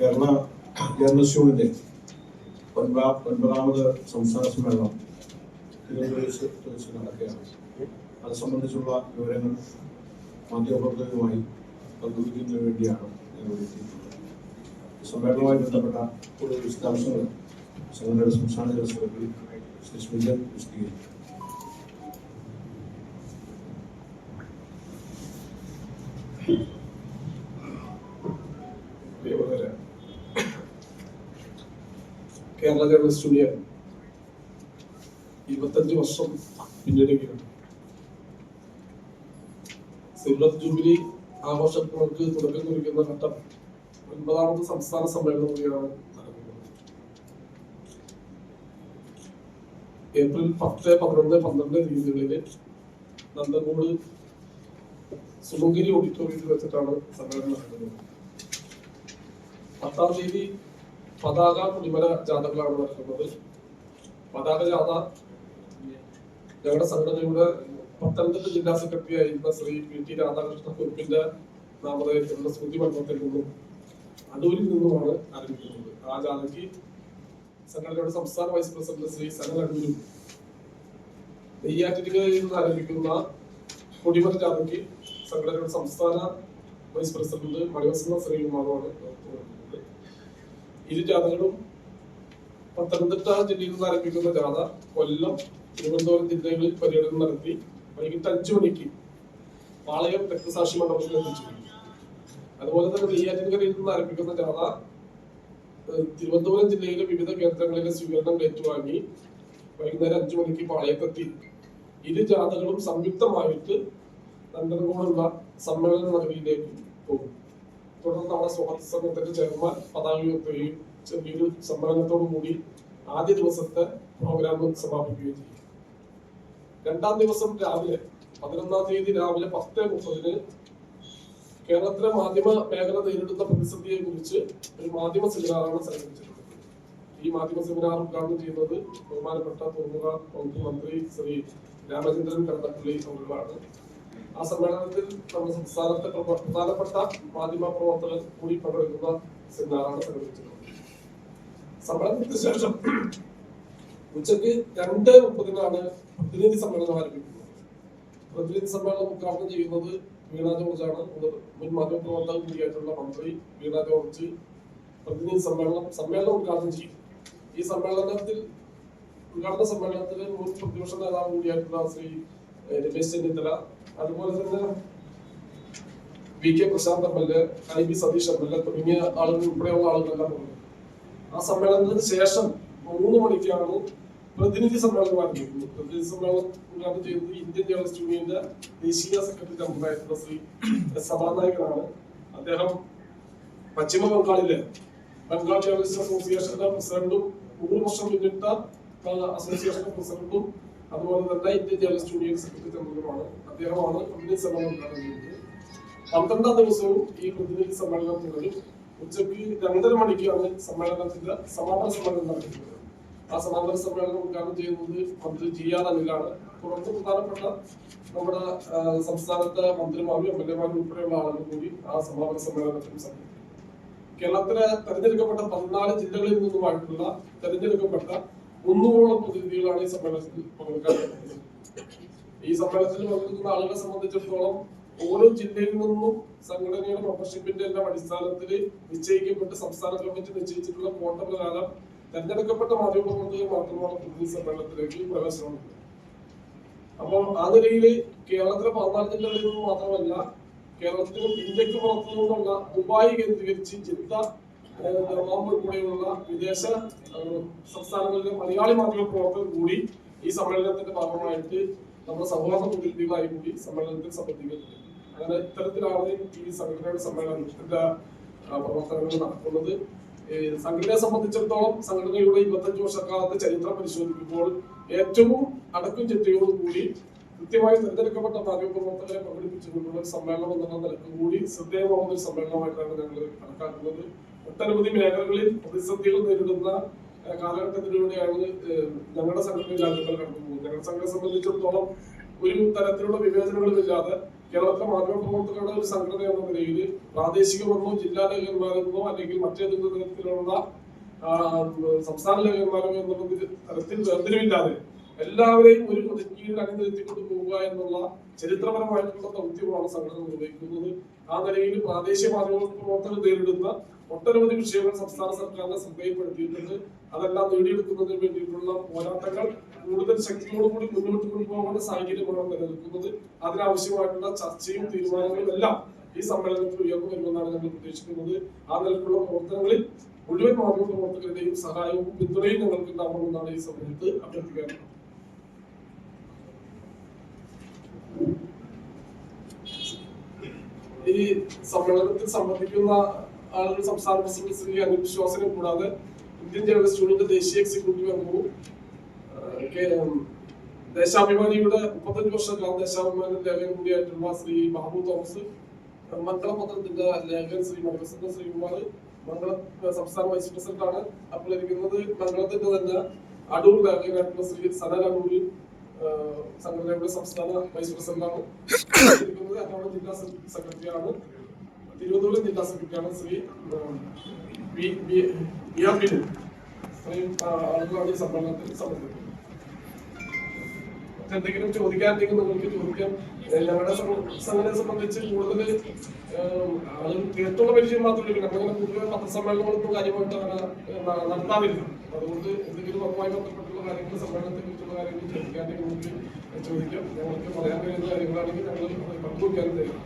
Kerala journalist യൂണിയന്റെ ഒൻപ- ഒൻപതാമത് സംസ്ഥാന സമ്മേളനം തിരുവനന്തപുരത്ത് നടക്കുകയാണ്. അത് സംബന്ധിച്ചുള്ള വിവരങ്ങൾ മാധ്യമപ്രവർത്തകരുമായി പങ്കുവയ്ക്കുന്നതിന് വേണ്ടിയാണ് ഞാൻ വിളിച്ചിരിക്കുന്നത്. സമ്മേളനവുമായി ബന്ധപ്പെട്ട കൂടുതൽ വിശദാംശങ്ങൾ സംഘടനയുടെ സംസ്ഥാന ജനറൽ സെക്രട്ടറി ശ്രീ സ്മിജൻ വിശദീകരിക്കും. പ്രിയപ്പെട്ടവരെ, കേരള കേരള സ്റ്റുഡിയോ ഇരുപത്തഞ്ച് വർഷം പിന്നിടുകയാണ് സിൽവർ ജൂബിലി ആഘോഷങ്ങൾക്ക് തുടക്കം കുറിക്കുന്ന ഘട്ടം ഒൻപതാമത് സംസ്ഥാന സമ്മേളനം കൂടിയാണ് ഏപ്രിൽ പത്ത് പന്ത്രണ്ട് പന്ത്രണ്ട് തീയതികളിൽ നന്ദൻകൂട് സുമംഗിരി ഓഡിറ്റോറിയത്തിൽ വെച്ചിട്ടാണ് സമ്മേളനം നടക്കുന്നത്. പത്താം തീയതി പതാക പുതുമല ജാഥകളാണ് നടക്കുന്നത്. പതാക ജാഥ ഞങ്ങളുടെ സംഘടനയുടെ പത്തനംതിട്ട ജില്ലാ സെക്രട്ടറി ആയിരുന്ന ശ്രീ പി ടി രാധാകൃഷ്ണ കുറിപ്പിന്റെ നാമധേയത്തിലുള്ള സ്മൃതി മണ്ഡലത്തിൽ നിന്നും അടൂരിൽ നിന്നുമാണ് ആരംഭിക്കുന്നത്. ആ ജാഥയ്ക്ക് സംഘടനയുടെ സംസ്ഥാന വൈസ് പ്രസിഡന്റ് ശ്രീ സനൽ അടൂരും നെയ്യാറ്റിൻകരയിൽ നിന്ന് ആരംഭിക്കുന്ന കൊടിമല ജാഥയ്ക്ക് സംഘടനയുടെ സംസ്ഥാന വൈസ് പ്രസിഡന്റ് മണിവസന്ത ശ്രീകുമാറുമാണ് നേതൃത്വം ഇരു ജാഥകളും പത്തനംതിട്ട ജില്ലയിൽ നിന്ന് ആരംഭിക്കുന്ന ജാഥ കൊല്ലം തിരുവനന്തപുരം ജില്ലകളിൽ പര്യടനം നടത്തി വൈകിട്ട് അഞ്ചു മണിക്ക് പാളയം രക്തസാക്ഷി മണ്ഡപത്തിൽ എത്തിച്ചു അതുപോലെ തന്നെ നെയ്യാറ്റിൻകരയിൽ നിന്ന് ആരംഭിക്കുന്ന ജാഥ തിരുവനന്തപുരം ജില്ലയിലെ വിവിധ കേന്ദ്രങ്ങളിലെ സ്വീകരണം ഏറ്റുവാങ്ങി വൈകുന്നേരം അഞ്ചു മണിക്ക് പാളയത്തെത്തി. ഇരു ജാഥകളും സംയുക്തമായിട്ട് നന്ദനകോടുള്ള സമ്മേളന നഗരിയിലേക്ക് പോകും. തുടർന്ന് അവിടെ സ്വാതന്ത്ര്യ സംഘത്തിന്റെ ചെയർമാൻ പതാക ഉയർത്തുകയും ചെറിയൊരു സമ്മേളനത്തോടു കൂടി ആദ്യ ദിവസത്തെ പ്രോഗ്രാം സമാപിക്കുകയും ചെയ്യും രണ്ടാം ദിവസം രാവിലെ പതിനൊന്നാം തീയതി രാവിലെ പത്ത് മുപ്പതിന് കേരളത്തിലെ മാധ്യമ മേഖല നേരിടുന്ന പ്രതിസന്ധിയെ കുറിച്ച് ഒരു മാധ്യമ സെമിനാറാണ് സംഘടിപ്പിച്ചിട്ടുള്ളത്. ഈ മാധ്യമ സെമിനാർ ഉദ്ഘാടനം ചെയ്യുന്നത് ബഹുമാനപ്പെട്ട തുറമുഖ വകുപ്പ് മന്ത്രി ശ്രീ രാമചന്ദ്രൻ കടന്നപ്പള്ളി അവരുമാണ് ആ സമ്മേളനത്തിൽ നമ്മുടെ സംസ്ഥാനത്തെ പ്രധാനപ്പെട്ട മാധ്യമ പ്രവർത്തകർ കൂടി പങ്കെടുക്കുന്ന സെമിനാറാണ് സംഘടിപ്പിച്ചിട്ടുള്ളത്. സമ്മേളനത്തിന് ശേഷം ഉച്ചയ്ക്ക് രണ്ട് മുപ്പതിനാണ് പ്രതിനിധി സമ്മേളനം ആരംഭിക്കുന്നത്. പ്രതിനിധി സമ്മേളനം ഉദ്ഘാടനം ചെയ്യുന്നത് വീണ ജോർജാണ് മുൻ- മാധ്യമപ്രവർത്തക കൂടിയായിട്ടുള്ള മന്ത്രി വീണ ജോർജ് പ്രതിനിധി സമ്മേളനം സമ്മേളനം ഉദ്ഘാടനം ചെയ്യും. ഈ സമ്മേളനത്തിൽ ഉദ്ഘാടന സമ്മേളനത്തിൽ മുൻ പ്രതിപക്ഷ നേതാവ് കൂടിയായിട്ടുള്ള ശ്രീ രമേശ് ചെന്നിത്തല അതുപോലെ തന്നെ V K Prasanth M L A I B Satheesh M L A തുടങ്ങിയ ആളുകൾ ഉൾപ്പെടെയുള്ള ആളുകളെല്ലാം പറഞ്ഞു ആ സമ്മേളനത്തിന് ശേഷം മൂന്ന് മണിക്കാണ് പ്രതിനിധി സമ്മേളനം ആരംഭിക്കുന്നത്. പ്രതിനിധി സമ്മേളനം ഉദ്ഘാടനം ചെയ്യുന്നത് ഇന്ത്യൻ ജേർണലിസ്റ്റ് യൂണിയന്റെ ദേശീയ സെക്രട്ടറി ജനറലായിട്ടുള്ള ശ്രീ എസ് സഭാനായകനാണ് അദ്ദേഹം പശ്ചിമ ബംഗാളിലെ ബംഗാൾ ജേർണലിസ്റ്റ് അസോസിയേഷന്റെ പ്രസിഡന്റും നൂറ് വർഷം പിന്നിട്ട അസോസിയേഷന്റെ പ്രസിഡന്റും അതുപോലെ തന്നെ ഇന്ത്യൻ ജേർണലിസ്റ്റ് യൂണിയൻ സെക്രട്ടറി ജനറലുമാണ് അദ്ദേഹമാണ് പ്രതിനിധി സമ്മേളനം ചെയ്യുന്നത് പന്ത്രണ്ടാം ദിവസവും ഈ പ്രതിനിധി സമ്മേളനം തുടരും. ഉച്ചയ്ക്ക് രണ്ടര മണിക്കാണ് സമ്മേളനത്തിന്റെ സമാപന സമ്മേളനം നടക്കുന്നത്. ആ സമാന്തര സമ്മേളനം ഉദ്ഘാടനം ചെയ്യുന്നത് മന്ത്രി ജി ആർ അനിലാണ്. പുറത്ത് പ്രധാനപ്പെട്ട നമ്മുടെ സംസ്ഥാനത്തെ മന്ത്രിമാരും എം എൽ എമാരും ഉൾപ്പെടെയുള്ള ആളുകൾ കൂടി ആ സമാപന സമ്മേളനത്തിൽ സംബന്ധിക്കും. കേരളത്തിലെ തെരഞ്ഞെടുക്കപ്പെട്ട പതിനാല് ജില്ലകളിൽ നിന്നുമായിട്ടുള്ള തെരഞ്ഞെടുക്കപ്പെട്ട മുന്നൂറോളം പ്രതിനിധികളാണ് ഈ സമ്മേളനത്തിൽ പങ്കെടുക്കാൻ. ഈ സമ്മേളനത്തിൽ പങ്കെടുക്കുന്ന ആളുകളെ സംബന്ധിച്ചിടത്തോളം ഓരോ ജില്ലയിൽ നിന്നും സംഘടനയുടെ മെമ്പർഷിപ്പിന്റെ എല്ലാം അടിസ്ഥാനത്തിൽ നിശ്ചയിക്കപ്പെട്ട് സംസ്ഥാന കമ്മിറ്റി നിശ്ചയിച്ചിട്ടുള്ള കോട്ട പ്രകാരം തെരഞ്ഞെടുക്കപ്പെട്ട മാധ്യമപ്രവർത്തകർ മാത്രമാണ് പ്രതിനിധി സമ്മേളനത്തിലേക്ക് പ്രവേശനം അപ്പോൾ ആ നിലയിൽ കേരളത്തിലെ പതിനാല് ജില്ലകളിൽ നിന്ന് മാത്രമല്ല കേരളത്തിലും ഇന്ത്യയ്ക്ക് പുറത്തു നിന്നുള്ള ദുബായ് കേന്ദ്രീകരിച്ച് ജിദ്ദ ദമാം വിദേശ സംസ്ഥാനങ്ങളിലെ മലയാളി മാധ്യമ പ്രവർത്തകർ കൂടി ഈ സമ്മേളനത്തിന്റെ ഭാഗമായിട്ട് നമ്മുടെ സൗഹാർദ്ദ പ്രതിനിധികളായി കൂടി സമ്മേളനത്തിൽ സംബന്ധിക്കുന്നുണ്ട്. അങ്ങനെ ഇത്തരത്തിലാണ് ഈ സംഘടനയുടെ സമ്മേളനത്തിന്റെ പ്രവർത്തനങ്ങൾ നടക്കുന്നത്. സംഘടനയെ സംബന്ധിച്ചിടത്തോളം സംഘടനയുടെ ഇരുപത്തഞ്ച് വർഷക്കാലത്തെ ചരിത്രം പരിശോധിക്കുമ്പോൾ ഏറ്റവും അടക്കും ചിട്ടയോടും കൂടി കൃത്യമായി തിരഞ്ഞെടുക്കപ്പെട്ട മാധ്യമപ്രവർത്തകരെ പങ്കെടുപ്പിച്ചുകൊണ്ടുള്ള സമ്മേളനം എന്നുള്ള നിലയ്ക്ക് കൂടി ശ്രദ്ധേയമാവുന്ന ഒരു സമ്മേളനമായിട്ടാണ് ഞങ്ങൾ കണക്കാക്കുന്നത്. ഒട്ടനവധി മേഖലകളിൽ പ്രതിസന്ധികൾ നേരിടുന്ന കാലഘട്ടത്തിലൂടെയാണ് ഞങ്ങളുടെ സംഘടന രാജ്യങ്ങൾ കടന്നു പോകുന്നത് ഞങ്ങളുടെ സംഘടനയെ സംബന്ധിച്ചിടത്തോളം ഒരു തരത്തിലുള്ള വിവേചനങ്ങളുമില്ലാതെ കേരളത്തിലെ മാധ്യമപ്രവർത്തകരുടെ ഒരു സംഘടന എന്ന നിലയിൽ പ്രാദേശികമെന്നോ ജില്ലാ ലേഖകന്മാരെന്നോ അല്ലെങ്കിൽ മറ്റേതെങ്കിലും തരത്തിലുള്ള സംസ്ഥാന ലേഖകന്മാരോ എന്നുള്ള തരത്തിൽ വേർതിരിവില്ലാതെ എല്ലാവരെയും ഒരു പ്രതിജ്ഞയിൽ അണിനിരത്തിക്കൊണ്ട് പോവുക എന്നുള്ള ചരിത്രപരമായിട്ടുള്ള ദൗത്യമാണ് സംഘടന നിർവഹിക്കുന്നത്. ആ നിലയിൽ പ്രാദേശിക മാധ്യമ പ്രവർത്തകർ നേരിടുന്ന ഒട്ടനവധി വിഷയങ്ങൾ സംസ്ഥാന സർക്കാരിനെ ശ്രദ്ധയിൽപ്പെടുത്തിയിട്ടുണ്ട് അതെല്ലാം നേടിയെടുക്കുന്നതിന് വേണ്ടിയിട്ടുള്ള പോരാട്ടങ്ങൾ കൂടുതൽ ശക്തിയോടുകൂടി മുന്നോട്ട് കൊണ്ടുപോകുന്ന സാഹചര്യമാണ് നിലനിൽക്കുന്നത്. അതിനാവശ്യമായിട്ടുള്ള ചർച്ചയും തീരുമാനങ്ങളും എല്ലാം ഈ സമ്മേളനത്തിൽ ഉയർന്നു വരുമെന്നാണ് ഞങ്ങൾ പ്രതീക്ഷിക്കുന്നത്. ആ നിലക്കുള്ള പ്രവർത്തനങ്ങളിൽ മുഴുവൻ മാധ്യമ പ്രവർത്തകരുടെയും സഹായവും പിന്തുണയും ഞങ്ങൾക്ക് ഉണ്ടാവണമെന്നാണ് ഈ സമയത്ത് അഭ്യർത്ഥിക്കാറുള്ളത് ഈ സമ്മേളനത്തിൽ സംബന്ധിക്കുന്ന ആളുകൾ സംസ്ഥാന പ്രസിഡന്റ് ശ്രീ അനിൽ വിശ്വാസിനെ കൂടാതെ ഇന്ത്യൻ ജേർണലിസ്റ്റ് യൂണിയന്റെ ദേശീയ എക്സിക്യൂട്ടീവ് അംഗവും ദേശാഭിമാനിയുടെ മുപ്പത്തഞ്ച് വർഷക്കാലം ദേശാഭിമാനി ലേഖകൻ കൂടിയായിട്ടുള്ള ശ്രീ ബാബു തോമസ് ഏഹ്, മംഗളം പത്രത്തിന്റെ ലേഖകൻ ശ്രീ മകരസന്റെ ശ്രീകുമാർ മംഗളം സംസ്ഥാന വൈസ് ആണ്. അപ്പോൾ ഇരിക്കുന്നത് മംഗളത്തിന്റെ തന്നെ അടൂർ ലേഖകനായിട്ടുള്ള ശ്രീ സനൽ അടൂർ സംഘടനയുടെ സംസ്ഥാന വൈസ് പ്രസിഡന്റാണ് ഇരിക്കുന്നത് എറണാകുളം ജില്ലാ സെക്രട്ടറി ആണ് തിരുവനന്തപുരം ജില്ലാ സെക്രട്ടറിയാണ് ശ്രീ വി ആർ ബിനു. ഈ സമ്മേളനത്തിൽ സംബന്ധിക്കുന്നത് എന്തെങ്കിലും ചോദിക്കാനുണ്ടെങ്കിൽ നിങ്ങൾക്ക് ചോദിക്കാം. ഞങ്ങളുടെ സംഘടനയെ സംബന്ധിച്ച് കൂടുതൽ ആളുകൾ കേട്ടുള്ള പരിചയം മാത്രമേ ഉള്ളൂ. ഞങ്ങളിങ്ങനെ പൊതുവെ പത്രസമ്മേളനങ്ങളൊന്നും കാര്യമായിട്ട് അങ്ങനെ നടത്താറില്ല. അതുകൊണ്ട് എന്തെങ്കിലും അതുമായി ബന്ധപ്പെട്ടുള്ള കാര്യങ്ങൾ സമ്മേളനത്തെ കുറിച്ചുള്ള കാര്യങ്ങൾ ചോദിക്കാനുണ്ടെങ്കിൽ നിങ്ങൾക്ക് ചോദിക്കാം. ഞങ്ങൾക്ക് പറയാൻ കഴിയുന്ന കാര്യങ്ങളാണെങ്കിൽ ഞങ്ങൾ പങ്കുവയ്ക്കാനും തരും.